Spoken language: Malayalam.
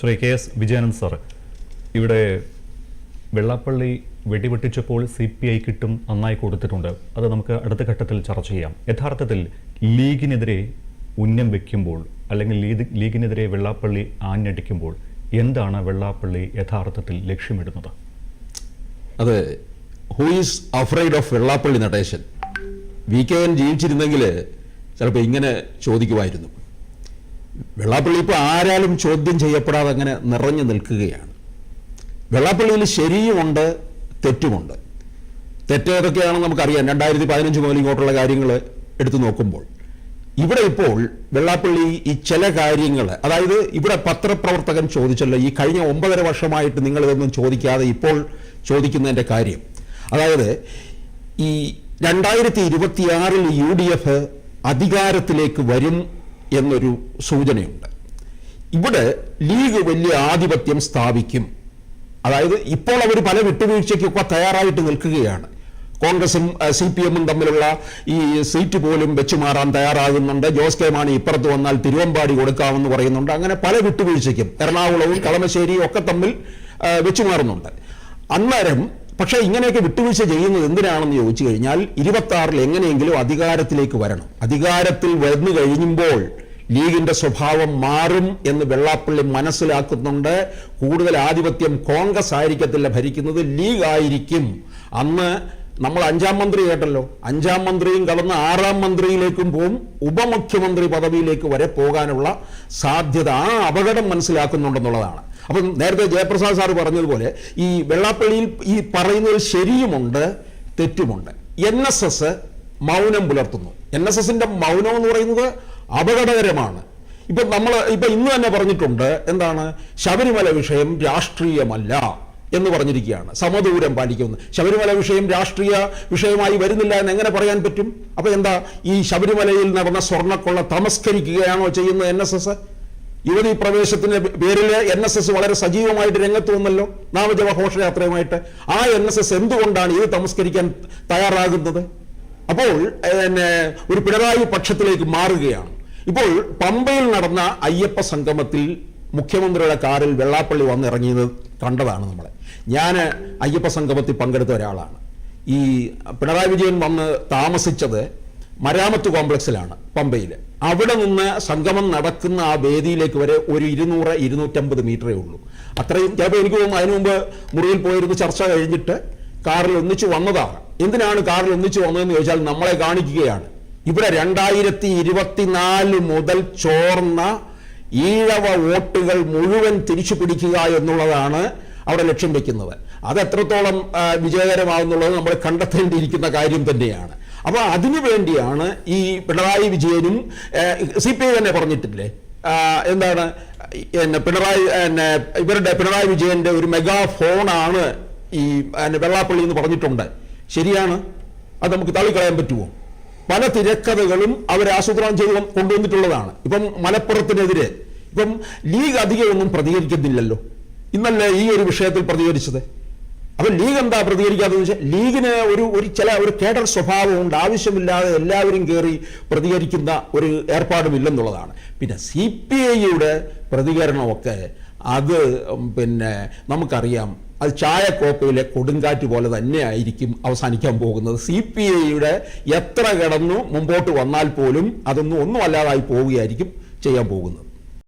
Shri K S Vijayanand sir ഇവിടെ വെള്ളാപ്പള്ളി വെടിവെട്ടിച്ചപ്പോൾ സി പി ഐ കിട്ടും നന്നായി കൊടുത്തിട്ടുണ്ട്. അത് നമുക്ക് അടുത്ത ഘട്ടത്തിൽ ചർച്ച ചെയ്യാം. യഥാർത്ഥത്തിൽ ലീഗിനെതിരെ ഉന്നം വെക്കുമ്പോൾ അല്ലെങ്കിൽ ലീഗ് ലീഗിനെതിരെ വെള്ളാപ്പള്ളി ആഞ്ഞടിക്കുമ്പോൾ എന്താണ് വെള്ളാപ്പള്ളി യഥാർത്ഥത്തിൽ ലക്ഷ്യമിടുന്നത്? അത് who is afraid of Vellappally Natesan? V K N ജീവിച്ചിരുന്നെങ്കിൽ ചിലപ്പോൾ ഇങ്ങനെ ചോദിക്കുമായിരുന്നു. വെള്ളാപ്പള്ളി ഇപ്പോൾ ആരാലും ചോദ്യം ചെയ്യപ്പെടാതെ അങ്ങനെ നിറഞ്ഞു നിൽക്കുകയാണ്. വെള്ളാപ്പള്ളിയിൽ ശരിയുമുണ്ട് തെറ്റുമുണ്ട്. തെറ്റ് ഏതൊക്കെയാണെന്ന് നമുക്കറിയാം. രണ്ടായിരത്തി പതിനഞ്ച് മുതൽ ഇങ്ങോട്ടുള്ള കാര്യങ്ങൾ എടുത്തു നോക്കുമ്പോൾ. ഇവിടെ ഇപ്പോൾ വെള്ളാപ്പള്ളി ഈ ചില കാര്യങ്ങൾ അതായത് ഇവിടെ പത്രപ്രവർത്തകൻ ചോദിച്ചല്ലോ ഈ കഴിഞ്ഞ ഒമ്പതര വർഷമായിട്ട് നിങ്ങൾ ഇതൊന്നും ചോദിക്കാതെ ഇപ്പോൾ ചോദിക്കുന്നതിന്റെ കാര്യം. അതായത് ഈ രണ്ടായിരത്തി ഇരുപത്തിയാറിൽ യു ഡി എഫ് അധികാരത്തിലേക്ക് വരും എന്നൊരു സൂചനയുണ്ട്. ഇവിടെ ലീഗ് വലിയ ആധിപത്യം സ്ഥാപിക്കും. അതായത് ഇപ്പോൾ അവർ പല വിട്ടുവീഴ്ചയ്ക്കൊക്കെ തയ്യാറായിട്ട് നിൽക്കുകയാണ്. കോൺഗ്രസും സി പി എമ്മും തമ്മിലുള്ള ഈ സീറ്റ് പോലും വെച്ചു മാറാൻ തയ്യാറാകുന്നുണ്ട്. ജോസ് കെ മാണി ഇപ്പുറത്ത് വന്നാൽ തിരുവമ്പാടി കൊടുക്കാമെന്ന് പറയുന്നുണ്ട്. അങ്ങനെ പല വിട്ടുവീഴ്ചയ്ക്കും എറണാകുളവും കളമശ്ശേരിയും ഒക്കെ തമ്മിൽ വെച്ചു മാറുന്നുണ്ട്. അന്നേരം പക്ഷേ ഇങ്ങനെയൊക്കെ വിട്ടുവീഴ്ച ചെയ്യുന്നത് എന്തിനാണെന്ന് ചോദിച്ചു കഴിഞ്ഞാൽ ഇരുപത്തി ആറിൽ എങ്ങനെയെങ്കിലും അധികാരത്തിലേക്ക് വരണം. അധികാരത്തിൽ വന്നു കഴിയുമ്പോൾ ലീഗിന്റെ സ്വഭാവം മാറും എന്ന് വെള്ളാപ്പള്ളി മനസ്സിലാക്കുന്നുണ്ട്. കൂടുതൽ ആധിപത്യം കോൺഗ്രസ് ആയിരിക്കത്തില്ല ഭരിക്കുന്നത് ലീഗ് ആയിരിക്കും. അന്ന് നമ്മൾ അഞ്ചാം മന്ത്രി കേട്ടല്ലോ. അഞ്ചാം മന്ത്രിയും കടന്ന് ആറാം മന്ത്രിയിലേക്കും പോകും ഉപമുഖ്യമന്ത്രി പദവിയിലേക്ക് വരെ പോകാനുള്ള സാധ്യത ആ അപകടം മനസ്സിലാക്കുന്നുണ്ടെന്നുള്ളതാണ്. അപ്പം നേരത്തെ ജയപ്രസാദ് സാർ പറഞ്ഞതുപോലെ ഈ വെള്ളാപ്പള്ളിയിൽ ഈ പറയുന്നതിൽ ശരിയുമുണ്ട് തെറ്റുമുണ്ട്. എൻ എസ് എസ് മൗനം പുലർത്തുന്നു. എൻ എസ് എസിന്റെ മൗനം എന്ന് പറയുന്നത് അപകടകരമാണ്. ഇപ്പൊ നമ്മൾ ഇപ്പൊ ഇന്ന് തന്നെ പറഞ്ഞിട്ടുണ്ട് എന്താണ്? ശബരിമല വിഷയം രാഷ്ട്രീയമല്ല എന്ന് പറഞ്ഞിരിക്കുകയാണ്. സമദൂരം പാലിക്കുന്നു. ശബരിമല വിഷയം രാഷ്ട്രീയ വിഷയമായി വരുന്നില്ല എന്ന് എങ്ങനെ പറയാൻ പറ്റും? അപ്പൊ എന്താ ഈ ശബരിമലയിൽ നടന്ന സ്വർണക്കൊള്ള തമസ്കരിക്കുകയാണോ ചെയ്യുന്നത് എൻ എസ് എസ് യുവതി പ്രവേശത്തിന്റെ പേരിൽ എൻ എസ് എസ് വളരെ സജീവമായിട്ട് രംഗത്ത് വന്നല്ലോ. നാമജപ ഘോഷയാത്രയുമായിട്ട്. ആ എൻ എസ് എസ് എന്തുകൊണ്ടാണ് ഇത് തമസ്കരിക്കാൻ തയ്യാറാകുന്നത്? അപ്പോൾ പിന്നെ ഒരു പിണറായി പക്ഷത്തിലേക്ക് മാറുകയാണ്. ഇപ്പോൾ പമ്പയിൽ നടന്ന അയ്യപ്പ സംഗമത്തിൽ മുഖ്യമന്ത്രിയുടെ കാറിൽ വെള്ളാപ്പള്ളി വന്നിറങ്ങിയത് കണ്ടതാണ് നമ്മളെ. ഞാൻ അയ്യപ്പ സംഗമത്തിൽ പങ്കെടുത്ത ഒരാളാണ്. ഈ പിണറായി വിജയൻ വന്ന് താമസിച്ചത് മരാമത്ത് കോംപ്ലക്സിലാണ് പമ്പയിൽ അവിടെ നിന്ന് സംഗമം നടക്കുന്ന ആ വേദിയിലേക്ക് വരെ ഒരു ഇരുന്നൂറ് ഇരുന്നൂറ്റമ്പത് മീറ്ററേ ഉള്ളൂ. അത്രയും ചിലപ്പോൾ എനിക്ക് തോന്നുന്നു അതിനു മുമ്പ് മുറിയിൽ പോയിരുന്ന് ചർച്ച കഴിഞ്ഞിട്ട് കാറിൽ ഒന്നിച്ചു വന്നതാണ്. എന്തിനാണ് കാറിൽ ഒന്നിച്ചു വന്നതെന്ന് ചോദിച്ചാൽ നമ്മളെ കാണിക്കുകയാണ്. ഇവിടെ രണ്ടായിരത്തി ഇരുപത്തിനാല് മുതൽ ചോർന്ന ഈഴവ വോട്ടുകൾ മുഴുവൻ തിരിച്ചു പിടിക്കുക എന്നുള്ളതാണ് അവിടെ ലക്ഷ്യം വെക്കുന്നത്. അത് എത്രത്തോളം വിജയകരമാകുന്നുള്ളത് നമ്മൾ കണ്ടെത്തേണ്ടിയിരിക്കുന്ന കാര്യം തന്നെയാണ്. അപ്പോൾ അതിനു വേണ്ടിയാണ് ഈ പിണറായി വിജയനും സി പി ഐ തന്നെ പറഞ്ഞിട്ടില്ലേ? എന്താണ് എന്നെ പിണറായി എന്നെ ഇവരുടെ പിണറായി വിജയന്റെ ഒരു മെഗാ ഫോണാണ് ഈ വെള്ളാപ്പള്ളി എന്ന് പറഞ്ഞിട്ടുണ്ട്. ശരിയാണ്? അത് നമുക്ക് തള്ളിക്കളയാൻ പറ്റുമോ? പല തിരക്കഥകളും അവർ ആസൂത്രണം ചെയ്ത് കൊണ്ടുവന്നിട്ടുള്ളതാണ്. ഇപ്പം മലപ്പുറത്തിനെതിരെ ഇപ്പം ലീഗ് അധികം ഒന്നും പ്രതികരിക്കുന്നില്ലല്ലോ. ഇന്നല്ലേ ഈ ഒരു വിഷയത്തിൽ പ്രതികരിച്ചത്? അപ്പൊ ലീഗ് എന്താ പ്രതികരിക്കാത്തതെന്ന് വെച്ചാൽ ലീഗിന് ഒരു ഒരു ചില ഒരു കേഡർ സ്വഭാവമുണ്ട്. ആവശ്യമില്ലാതെ എല്ലാവരും കയറി പ്രതികരിക്കുന്ന ഒരു ഏർപ്പാടും ഏർപ്പാടുമില്ലെന്നുള്ളതാണ് പിന്നെ സി പി ഐയുടെ പ്രതികരണമൊക്കെ അത് പിന്നെ നമുക്കറിയാം. അത് ചായക്കോപ്പയിലെ കൊടുങ്കാറ്റ് പോലെ തന്നെ ആയിരിക്കും അവസാനിക്കാൻ പോകുന്നത്. സി പി ഐയുടെ എത്ര കിടന്നു മുമ്പോട്ട് വന്നാൽ പോലും അതൊന്നും ഒന്നും അല്ലാതായി പോവുകയായിരിക്കും ചെയ്യാൻ പോകുന്നത്.